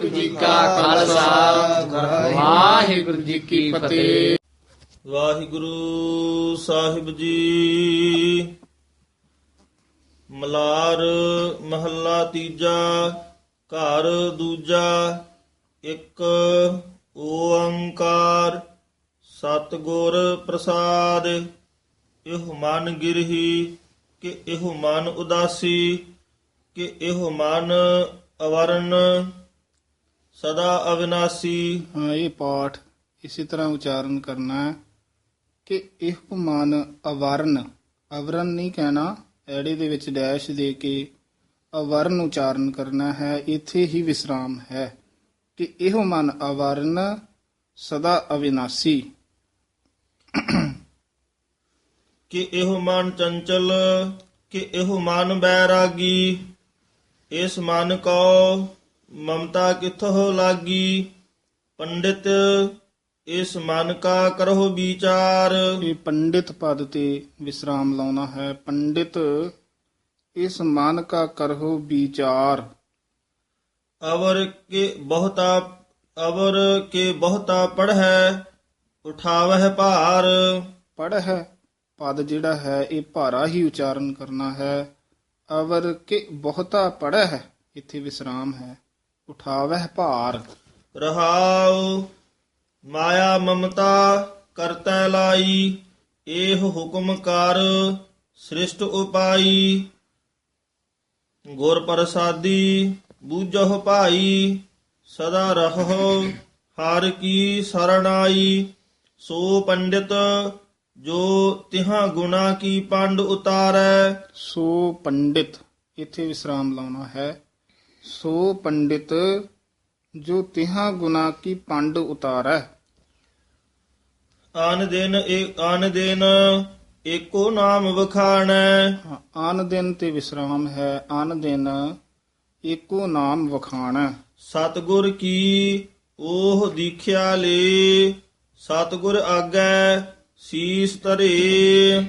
ਵਾਹਿਗੁਰੂ ਜੀ ਕਾ ਖਾਲਸਾ। ਵਾਹਿਗੁਰੂ ਜੀ ਕੀ ਫਤਿਹ। ਵਾਹਿਗੁਰੂ ਸਾਹਿਬ ਜੀ। ਮਲਾਰ ਮਹੱਲਾ ਤੀਜਾ, ਘਰ ਦੂਜਾ, ਇੱਕ ਓੰਕਾਰ, ਸਤਿਗੁਰ ਪ੍ਰਸਾਦ। ਇਹ ਮਨ ਗਿਰਹੀ, ਕਿ ਇਹ ਮਨ ਉਦਾਸੀ, ਕਿ ਇਹ ਮਨ ਅਵਰਨ। ਸਦਾ ਅਵਿਨਾਸੀ। ਹਾਂ ਇਹ ਪਾਠ ਇਸੇ ਤਰ੍ਹਾਂ ਉਚਾਰਨ ਕਰਨਾ ਹੈ ਕਿ ਇਹ ਮਨ ਅਵਰਨ ਅਵਰਨ ਨਹੀਂ ਕਹਿਣਾ ਐੜੇ ਦੇ ਵਿੱਚ ਡੈਸ਼ ਦੇ ਕੇ ਅਵਰਨ ਉਚਾਰਨ ਕਰਨਾ ਹੈ ਇੱਥੇ ਹੀ ਵਿਸਰਾਮ ਹੈ ਕਿ ਇਹੋ ਮਨ ਅਵਰਨ ਸਦਾ ਅਵਿਨਾਸੀ। ਕਿ ਇਹੋ ਮਨ ਚੰਚਲ ਕਿ ਇਹੋ ਮਨ ਬੈਰਾਗੀ ਇਸ ਮਨ ਕੋ ਮਮਤਾ ਕਿਥੋ ਲਾਗੀ ਪੰਡਿਤ ਇਸ ਮਨ ਕਾ ਕਰੋ ਵਿਚਾਰ ਇਹ ਪੰਡਿਤ ਪਦ ਤੇ ਵਿਸਰਾਮ ਲਾਉਣਾ ਹੈ ਪੰਡਿਤ ਇਸ ਮਨ ਕਾ ਕਰਹੁ ਵਿਚਾਰ ਅਵਰ ਕੇ ਬਹੁਤਾ ਅਵਰ ਕੇ ਬਹੁਤਾ ਪੜ੍ਹੈ ਉਠਾਵਹਿ ਭਾਰ ਪੜ ਹੈ ਪਦ ਜਿਹੜਾ ਹੈ ਇਹ ਭਾਰਾ ਹੀ ਉਚਾਰਨ ਕਰਨਾ ਹੈ ਅਵਰ ਕਿ ਬਹੁਤਾ ਪੜ ਹੈ ਇੱਥੇ ਵਿਸਰਾਮ ਹੈ ਉਠਾਵਹਿ ਭਾਰ। ਰਹਾਉ ਮਾਇਆ ਮਮਤਾ ਕਰਤੈ ਲਾਈ ਇਹ ਹੁਕਮ ਕਰ ਸ੍ਰਿਸ਼ਟ ਉਪਾਈ। ਗੁਰ ਪ੍ਰਸਾਦੀ ਬੂਝਹੁ ਭਾਈ ਸਦਾ ਰਹੋ ਹਰ ਕੀ ਸਰਣਾਈ। ਸੋ ਪੰਡਿਤ ਜੋ ਤਿਹਾਂ ਗੁਣਾ ਕੀ ਪੰਡ ਉਤਾਰੈ। ਸੋ ਪੰਡਿਤ ਇੱਥੇ ਵਿਸਰਾਮ ਲਾਉਣਾ ਹੈ। ਸੋ ਪੰਡਿਤ ਜੋ ਤਿਹਾਂ ਗੁਨਾ ਕੀ ਪੰਡ ਉਤਾਰੈ। ਆਨ ਦਿਨ ਏ- ਆਨ ਦਿਨ ਏਕੋ ਨਾਮ ਵਖਾਣੈ। ਹਾਂ, ਆਨ ਦਿਨ ਤੇ ਵਿਸਰਾਮ ਹੈ ਆਨ ਦਿਨ ਏਕੋ ਨਾਮ ਵਖਾਣਾ। ਸਤਗੁਰ ਕੀ ਉਹ ਦੀਖਿਆ ਲੇ ਸਤਗੁਰ ਆਗੈ ਸੀਸ ਧਰੇ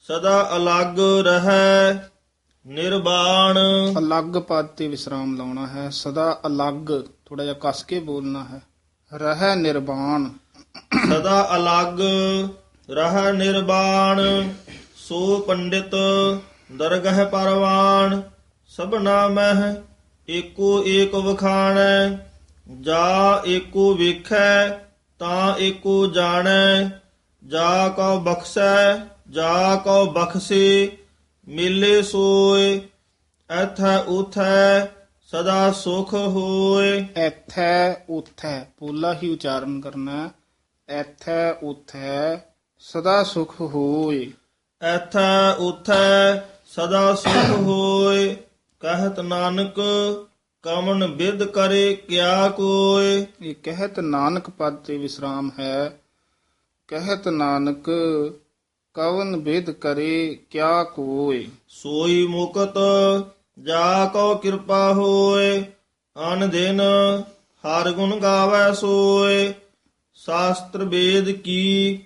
ਸਦਾ ਅਲੱਗ ਰਹੈ। ਨਿਰਵਾਣ ਅਲੱਗ ਪਦ ਤੇ ਵਿਸਰਾਮ ਲਾਉਣਾ ਹੈ। ਸਦਾ ਅਲੱਗ ਥੋੜਾ ਜਿਹਾ ਕੱਸ ਕੇ ਬੋਲਣਾ ਹੈ। ਰਹਿ ਨਿਰਵਾਣ ਸਦਾ ਅਲੱਗ ਰਹਿ ਨਿਰਵਾਣ ਸੋ ਪੰਡਿਤ ਦਰਗਹ ਪਰਵਾਨ ਸਭਨਾ ਮਹਿ ਏਕੋ ਏਕ ਵਖਾਣੈ। ਜਾ ਏਕੋ ਵੇਖੈ ਤਾਂ ਏਕੋ ਜਾਣੈ। ਜਾ ਕਉ ਬਖਸ਼ੈ ਜਾ ਕਉ ਬਖਸ਼ੇ ਮਿਲੇ ਸੋਏ ਐਥੈ ਉਥੈ ਸਦਾ ਸੁਖ ਹੋਏ। ਐਥੈ ਉਥੈ ਪੋਲਾ ਹੀ ਉਚਾਰਨ ਕਰਨਾ। ਐਥੈ ਉਥੈ ਸਦਾ ਸੁਖ ਹੋਏ। ਐਥੈ ਉਥੈ ਸਦਾ ਸੁਖ ਹੋਏ ਕਹਿਤ ਨਾਨਕ ਕਮਨ ਬਿਦ ਕਰੇ ਕਿਆ ਕੋਏ। ਇਹ ਕਹਿਤ ਨਾਨਕ ਪਦ ਤੇ ਵਿਸਰਾਮ ਹੈ। ਕਹਿਤ ਨਾਨਕ ਕਵਨ ਬਿਦ ਕਰੇ ਕਿਆ ਕੋਏ ਸੋਈ ਮੁਕਤ ਜਾ ਕੋ ਕਿਰਪਾ ਹੋਏ ਅਨ ਦਿਨ ਹਰ ਗੁਣ ਗਾਵੈ ਸੋਏ। ਸ਼ਾਸਤਰ ਵੇਦ ਕੀ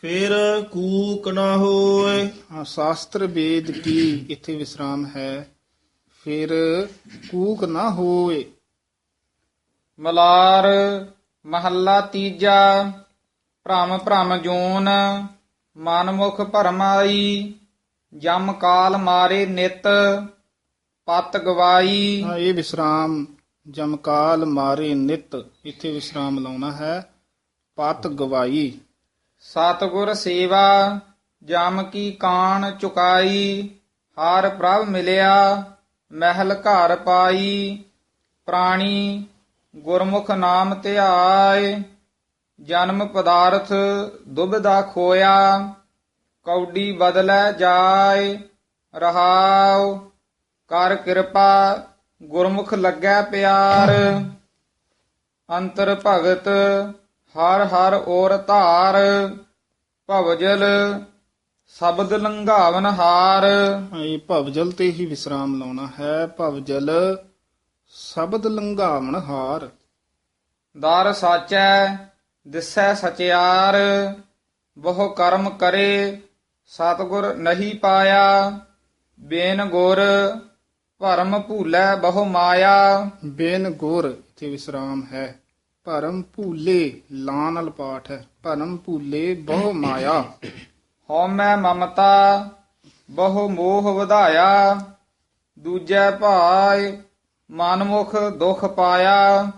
ਫਿਰ ਕੂਕ ਨਾ ਹੋਏ। ਹਾਂ ਸ਼ਾਸਤਰ ਵੇਦ ਕੀ ਇੱਥੇ ਵਿਸਰਾਮ ਹੈ। ਫਿਰ ਕੂਕ ਨਾ ਹੋਏ। ਮਲਾਰ ਮਹੱਲਾ ਤੀਜਾ ਭ੍ਰਮ ਭ੍ਰਮ ਜੋਨ ਮਨਮੁਖ ਭਰਮਾਈ ਜਮ ਕਾਲ ਮਾਰੇ ਨਿਤ ਪਤ ਗਵਾਈ। ਹਾਂ ਇਹ ਵਿਸਰਾਮ ਜਮਕਾਲ ਮਾਰੇ ਨਿਤ ਇੱਥੇ ਵਿਸਰਾਮ ਲਾਉਣਾ ਹੈ ਪਤ ਗਵਾਈ। ਸਤਿਗੁਰ ਸੇਵਾ ਜਮ ਕੀ ਕਾਣ ਚੁਕਾਈ ਹਰ ਪ੍ਰਭ ਮਿਲਿਆ ਮਹਿਲ ਘਰ ਪਾਈ ਪ੍ਰਾਣੀ ਗੁਰਮੁਖ ਨਾਮ ਧਿਆਏ। ਜਨਮ ਪਦਾਰਥ ਦੁਬਦਾ ਖੋਇਆ ਕੌਡੀ ਬਦਲੈ ਜਾਏ ਰਹਾਉ ਕਰ ਕਿਰਪਾ ਗੁਰਮੁਖ ਲੱਗੈ ਪਿਆਰ। ਅੰਤਰ ਭਗਤ ਹਰ ਹਰ ਔਰ ਧਾਰ ਭਵਜਲ ਸ਼ਬਦ ਲੰਘਾਵਨ ਹਾਰ। ਇਹ ਭਵਜਲ ਤੇ ਹੀ ਵਿਸਰਾਮ ਲਾਉਣਾ ਹੈ ਭਵਜਲ ਸ਼ਬਦ ਲੰਘਾਵਣ ਹਾਰ। ਦਰ ਸਾਚੈ ਦਿਸੈ ਸਚਿਆਰ ਬਹੁ ਕਰਮ ਕਰੇ ਸਤਗੁਰ ਨਹੀਂ ਪਾਇਆ। ਬੇਨ ਗੁਰ ਭਰਮ ਭੂਲੇ ਬਹੁ ਮਾਇਆ। ਬੇਨ ਗੁਰ ਇਥੇ ਵਿਸਰਾਮ ਹੈ। ਭਰਮ ਭੂਲੇ ਲਾਂ ਨਾਲ ਪਾਠ ਹੈ। ਭਰਮ ਭੂਲੇ ਬਹੁ ਮਾਇਆ। ਹਉਮੈ ਮਮਤਾ ਬਹੁ ਮੋਹ ਵਧਾਇਆ। ਦੂਜੈ ਭਾਇ ਮਨਮੁਖ ਦੁਖ ਪਾਇਆ।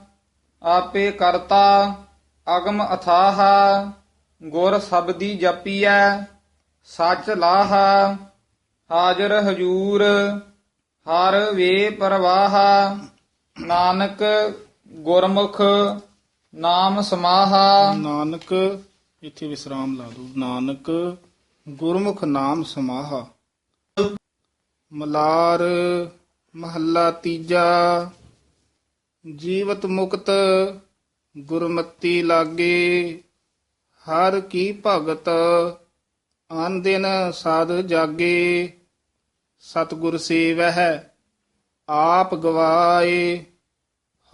ਆਪੇ ਕਰਤਾ ਅਗਮ ਅਥਾਹ, ਗੁਰ ਸਬਦੀ ਜਪੀਐ, ਸਚ ਲਾਹ, ਹਾਜ਼ਰ ਹਜੂਰ, ਹਰ ਵੇ ਪ੍ਰਵਾਹ, ਨਾਨਕ ਗੁਰਮੁਖ, ਨਾਮ ਸਮਾਹਾ। ਨਾਨਕ, ਇੱਥੇ ਵਿਸਰਾਮ ਲਾ ਦੋ ਨਾਨਕ, ਗੁਰਮੁਖ, ਨਾਮ ਸਮਾਹਾ। ਮਲਾਰ, ਮਹੱਲਾ ਤੀਜਾ। ਜੀਵਤ ਮੁਕਤ ਗੁਰਮਤੀ ਲਾਗੇ, ਹਰ ਕੀ ਭਗਤ ਆਨ ਦਿਨ ਸਾਧ ਜਾਗੇ। ਸਤਿਗੁਰ ਸੇਵਹਿ, ਆਪ ਗਵਾਏ,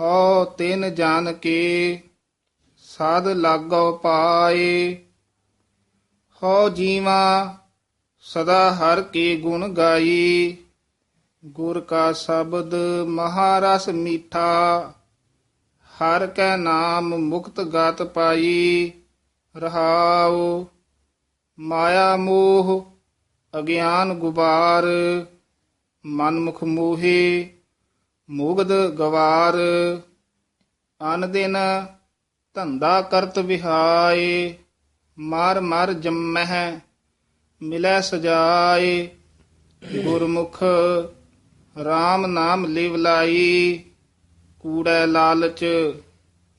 ਹਉ ਤਿਨ ਜਾਣ ਕੇ ਸਾਧ ਲਾਗੋ ਪਾਏ। ਹਉ ਜੀਵਾ, ਸਦਾ ਹਰ ਕੇ ਗੁਣ ਗਾਈ। ਗੁਰ ਕਾ ਸ਼ਬਦ ਮਹਾਰਸ ਮੀਠਾ ਹਰ ਕੈ ਨਾਮ ਮੁਕਤ ਗਤ ਪਾਈ, ਰਹਾਉ। ਮਾਇਆ ਮੋਹ, ਅਗਿਆਨ ਗੁਬਾਰ, ਮਨਮੁਖ ਮੋਹੇ ਮੁਗਧ ਗਵਾਰ। ਅਨ ਦਿਨ ਧੰਦਾ ਕਰਤ ਵਿਹਾਏ, ਮਾਰ ਮਾਰ ਜੰਮਹਿ, ਮਿਲੈ ਸਜਾਏ। ਗੁਰਮੁਖ RAM ਨਾਮ ਲਿਵ ਲਾਈ ਕੂੜੈ ਲਾਲਚ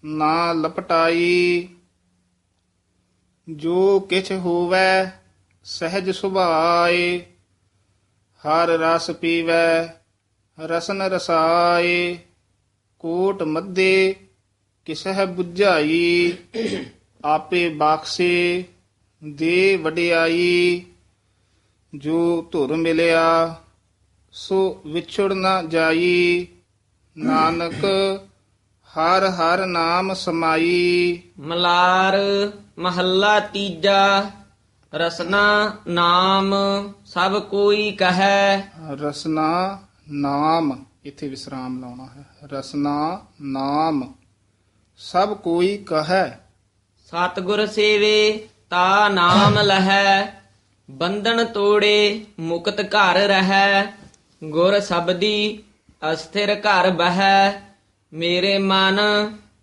ਨਾ ਲਪਟਾਈ। ਜੋ ਕਿਛ ਹੋਵੈ ਸਹਿਜ ਸੁਭਾਏ, ਹਰ ਰਸ ਪੀਵੈ ਰਸਨ ਰਸਾਏ। ਕੋਟ ਮੱਦੇ ਕਿਸਹਿ 부ਝਾਈ ਆਪੇ ਬਖਸ਼ੇ ਦੇ ਵਡਿਆਈ। ਜੋ ਧੁਰ ਮਿਲਿਆ ਸੋ ਵਿਛੜ ਨਾ ਜਾਈ। ਨਾਨਕ ਹਰ ਹਰ ਨਾਮ ਸਮਾਈ। ਮਲਾਰ ਮਹੱਲਾ ਤੀਜਾ ਰਸਨਾ ਨਾਮ ਸਭ ਕੋਈ ਕਹੈ। ਰਸਨਾ ਨਾਮ ਇੱਥੇ ਵਿਸਰਾਮ ਲਾਉਣਾ ਹੈ। ਰਸਨਾ ਨਾਮ ਸਭ ਕੋਈ ਕਹੈ। ਸਤਿਗੁਰ ਸੇਵੇ ਤਾ ਨਾਮ ਲਹੈ। ਬੰਧਨ ਤੋੜੇ ਮੁਕਤ ਘਰ ਰਹੈ। ਗੁਰ ਸਬਦੀ ਅਸਥਿਰ ਘਰ ਬਹੈ ਮੇਰੇ ਮਨ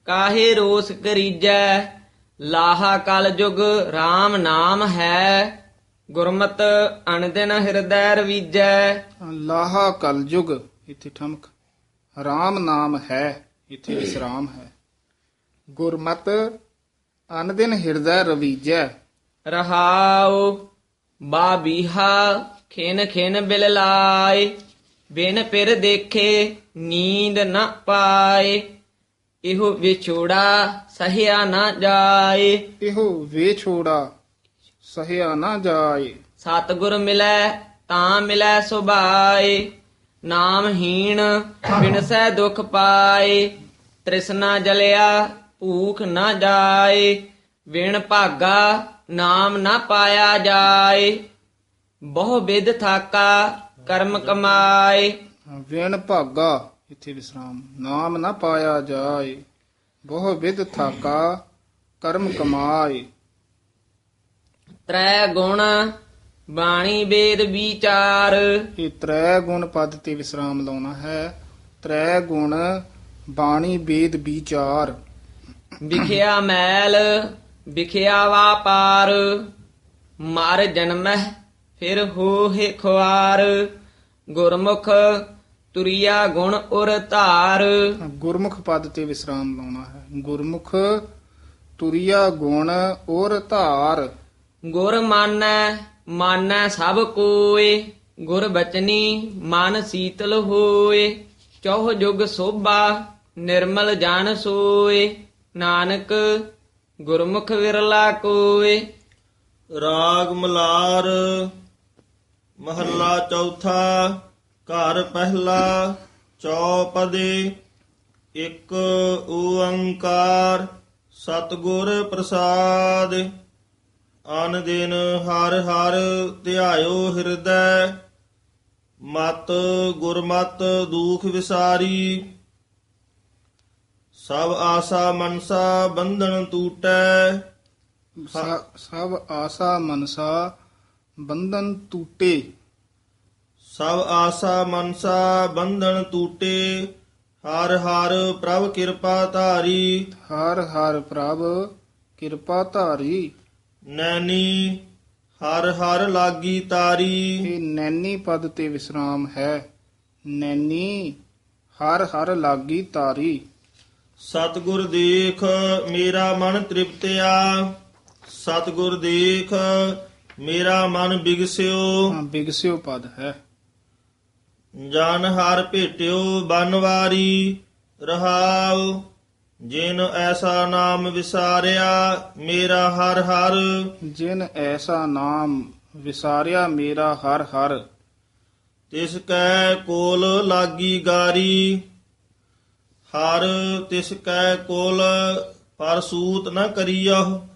ਕਾਹੇ ਰੋਸ ਕਰੀਜੈ? ਲਾਹਾ ਕਲ ਜੁਗ RAM ਨਾਮ ਹੈ ਗੁਰਮਤ ਅਣਦਿਨ ਹਿਰਦੈ ਰਵੀਜੈ। ਲਾਹਾ ਕਲਯੁਗ ਇੱਥੇ ਠਮਕ। RAM ਨਾਮ ਹੈ ਇੱਥੇ ਵਿਸਰਾਮ ਹੈ। ਗੁਰਮਤ ਅਨਦਿਨ ਹਿਰਦੈ ਰਵੀਜੈ। ਰਹਾਉ ਬਾਬੀਹਾ ਖਿਨ ਖਿਨ ਬਿਲ ਲਾਏ ਬਿਨ ਪਿਰ ਦੇਖੇ ਨੀਂਦ ਨ ਪਾਏ ਇਹੋ ਵਿਛੋੜਾ ਸਹਿਆ ਨਾ ਜਾਏ। ਇਹੋ ਵੇ ਛੋੜਾ ਸਹਿਆ ਨਾ ਜਾਏ। ਸਤਿਗੁਰ ਮਿਲੈ ਤਾਂ ਮਿਲੈ ਸੁਭਾਏ ਨਾਮਹੀਣ ਬਿਨਸੈ ਦੁਖ ਪਾਏ। ਤ੍ਰਿਸ਼ਨਾ ਜਲਿਆ ਭੂਖ ਨਾ ਜਾਏ ਵਿਣ ਭਾਗਾ ਨਾਮ ਨਾ ਪਾਇਆ ਜਾਏ। ਬਹੁ ਵਿਦ ਥਾਕਾ ਕਰਮ ਕਮਾਏ। ਵਿਣ ਭਾਗਾ ਇੱਥੇ ਵਿਸਰਾਮ। ਨਾਮ ਨਾ ਪਾਇਆ ਜਾਏ ਬਹੁ ਵਿਦ ਥਾਕਾ ਕਰਮ ਕਮਾਏ। ਤ੍ਰੈ ਗੁਣ ਬਾਣੀ ਵੇਦ ਵਿਚਾਰ। ਇਹ ਤ੍ਰੈ ਗੁਣ ਪਦ ਤੇ ਵਿਸਰਾਮ ਲਾਉਣਾ ਹੈ। ਤ੍ਰੈ ਗੁਣ ਬਾਣੀ ਵੇਦ ਵਿਚਾਰ। ਵਿਖਿਆ ਮੈਲ ਵਿਖਿਆ ਵਾਪਾਰ। ਮਰ ਜਨਮਹਿ ਫਿਰ ਹੋਏ ਖੁਆਰ ਗੁਰਮੁਖ ਤੁਰਿਆ ਗੁਣ ਉਰ ਧਾਰ। ਗੁਰਮੁਖ ਪਦ ਤੇ ਵਿਸਰਾਮ ਲਾਉਣਾ ਹੈ। ਗੁਰਮੁਖ ਤੁਰਿਆ ਗੁਣ ਔਰ ਧਾਰ। ਗੁਰ ਮਾਨੈ ਮਾਨੈ ਸਭ ਕੋਏ ਗੁਰ ਬਚਨੀ ਮਨ ਸੀਤਲ ਹੋਏ। ਚੌਹ ਜੁਗ ਸੋਭਾ ਨਿਰਮਲ ਜਨ ਸੋਏ। ਨਾਨਕ ਗੁਰਮੁਖ ਵਿਰਲਾ ਕੋਏ। ਰਾਗ ਮਲਾਰ ਮਹੱਲਾ ਚੌਥਾ, ਘਰ ਪਹਿਲਾ, ਚੌਪਦੇ, ਇੱਕ ਓੰਕਾਰ, ਸਤਿਗੁਰ ਪ੍ਰਸਾਦ। ਅਨ ਦਿਨ ਹਰ ਹਰ ਧਿਆਇਓ ਹਿਰਦੈ, ਮਤ ਗੁਰਮਤ ਦੂਖ ਵਿਸਾਰੀ। ਸਭ ਆਸਾ ਮਨਸਾ ਬੰਧਨ ਟੂਟੈ। ਸ- ਸਭ ਆਸਾ ਮਨਸਾ ਬੰਧਨ ਟੂਟੇ ਸਭ ਆਸਾ ਮਨਸਾ ਬੰਧਨ ਟੂਟੇ ਹਰ ਹਰ ਪ੍ਰਭ ਕਿਰਪਾ ਧਾਰੀ। ਹਰ ਹਰ ਪ੍ਰਭ ਕਿਰਪਾ ਧਾਰੀ। ਨੈਣੀ ਹਰ ਹਰ ਲਾਗੀ ਤਾਰੀ। ਇਹ ਨੈਣੀ ਪਦ ਤੇ ਵਿਸਰਾਮ ਹੈ। ਨੈਣੀ ਹਰ ਹਰ ਲਾਗੀ ਤਾਰੀ। ਸਤਿਗੁਰ ਦੇਖ ਮੇਰਾ ਮਨ ਤ੍ਰਿਪਤਿਆ। ਸਤਿਗੁਰ ਦੇਖ ਮੇਰਾ ਮਨ ਬਿਗਸਿਓ। ਹਾਂ ਬਿਗਸਿਓ ਪਦ ਹੈ। ਜਨ ਹਰ ਭੇਟਿਓ ਬਨਵਾਰੀ ਰਹਾਉ ਜਿਨ ਐਸਾ ਨਾਮ ਵਿਸਾਰਿਆ ਮੇਰਾ ਹਰ ਹਰ। ਜਿਨ ਐਸਾ ਨਾਮ ਵਿਸਾਰਿਆ ਮੇਰਾ ਹਰ ਹਰ। ਤਿਸ ਕੈ ਕੋਲ ਲਾਗੀ ਗਾਰੀ ਹਰ ਤਿਸ ਕੈ ਕੋਲ ਪਰ ਸੂਤ ਨ ਕਰੀਅਹੁ।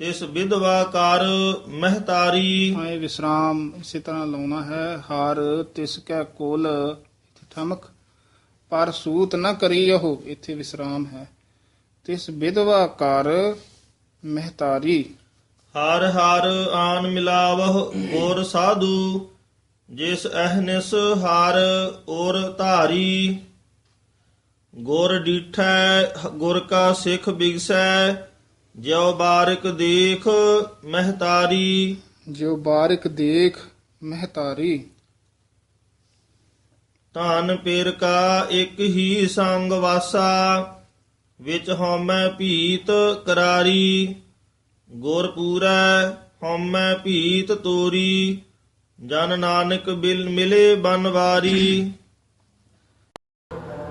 ਤਿਸ ਵਿਧਵਾ ਕਰ ਮਹਤਾਰੀ। ਹਾਂ ਇਹ ਵਿਸਰਾਮ ਇਸੇ ਤਰ੍ਹਾਂ ਲਾਉਣਾ ਹੈ ਹਰ ਤਿਸ ਕੈ ਕੋਲ ਠਮਕ। ਪਰ ਸੂਤ ਨਾ ਕਰੀ ਉਹ ਇੱਥੇ ਵਿਸਰਾਮ ਹੈ। ਤਿਸ ਵਿਧਵਾ ਕਰ ਮਹਤਾਰੀ। ਹਰ ਹਰ ਆਨ ਮਿਲਾਵਹੁ ਗੁਰ ਸਾਧੂ ਜਿਸ ਅਹਨਿਸ ਹਰ ਔਰ ਧਾਰੀ। ਗੁਰ ਡੀਠੈ ਗੁਰ ਕਾ ਸਿੱਖ ਬਿਗਸੈ ਜਿਉ ਬਾਰਿਕ ਦੇਖ ਮਹਤਾਰੀ। ਜੋ ਬਾਰਿਕ ਦੇਖ ਮਹਤਾਰੀ। ਧਨ ਪੇਰ ਕਾ ਇੱਕ ਹੀ ਸੰਗ ਵਾਸਾ ਵਿੱਚ ਹਉਮੈ ਭੀਤ ਕਰਾਰੀ। ਗੁਰ ਪੂਰੈ ਹਉਮੈ ਭੀਤ ਤੋਰੀ ਜਨ ਨਾਨਕ ਬਿਲ ਮਿਲੇ ਬਨਵਾਰੀ।